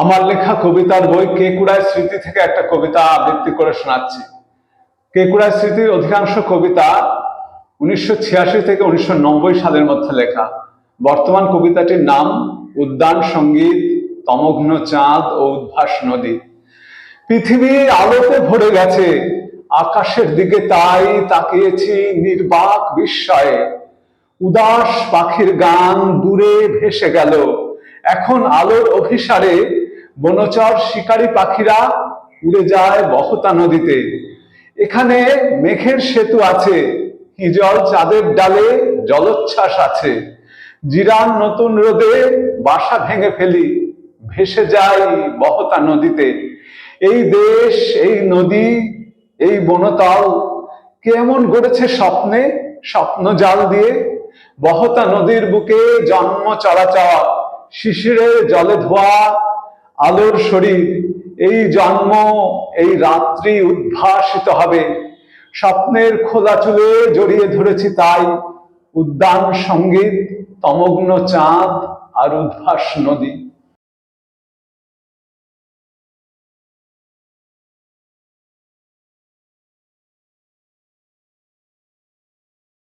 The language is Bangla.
আমার লেখা কবিতার বই কেকুড়ায় স্মৃতি থেকে একটা কবিতা আবৃত্তি করে শোনাচ্ছি। কেকুড়ায় স্মৃতির অধিকাংশ কবিতা উনিশশো ছিয়াশি থেকে উনিশশো নব্বই সালের মধ্যে লেখা। বর্তমান কবিতাটির নাম, উদ্যান সংগীত, তমঘ্ন চাঁদ ও উদ্ভাস নদী। পৃথিবী আলোতে ভরে গেছে, আকাশের দিকে তাই তাকিয়েছি নির্বাক বিস্ময়ে। উদাস পাখির গান দূরে ভেসে গেল, এখন আলোর অভিসারে বনচর শিকারী পাখিরা উড়ে যায় বহতা নদীতে। এখানে মেঘের সেতু আছে, হিজল চাঁদের ডালে জলোচ্ছ্বাস আছে। জিরান নতুন রোদে বাসা ভেঙে ফেলি, ভেসে যাই বহতা নদীতে। এই দেশ, এই নদী, এই বনতল কেমন গড়েছে স্বপ্নে, স্বপ্ন জাল দিয়ে? বহতা নদীর বুকে জন্ম চলাচল শিশিরে জলে ধোয়া আলোর শরীর, এই জন্ম, এই রাত্রি উদ্ভাসিত হবে। স্বপ্নের খোলা চুলে জড়িয়ে ধরেছি তাই। উদ্যান সংগীত, তমগ্ন চাঁদ আর উদ্ভাস নদী।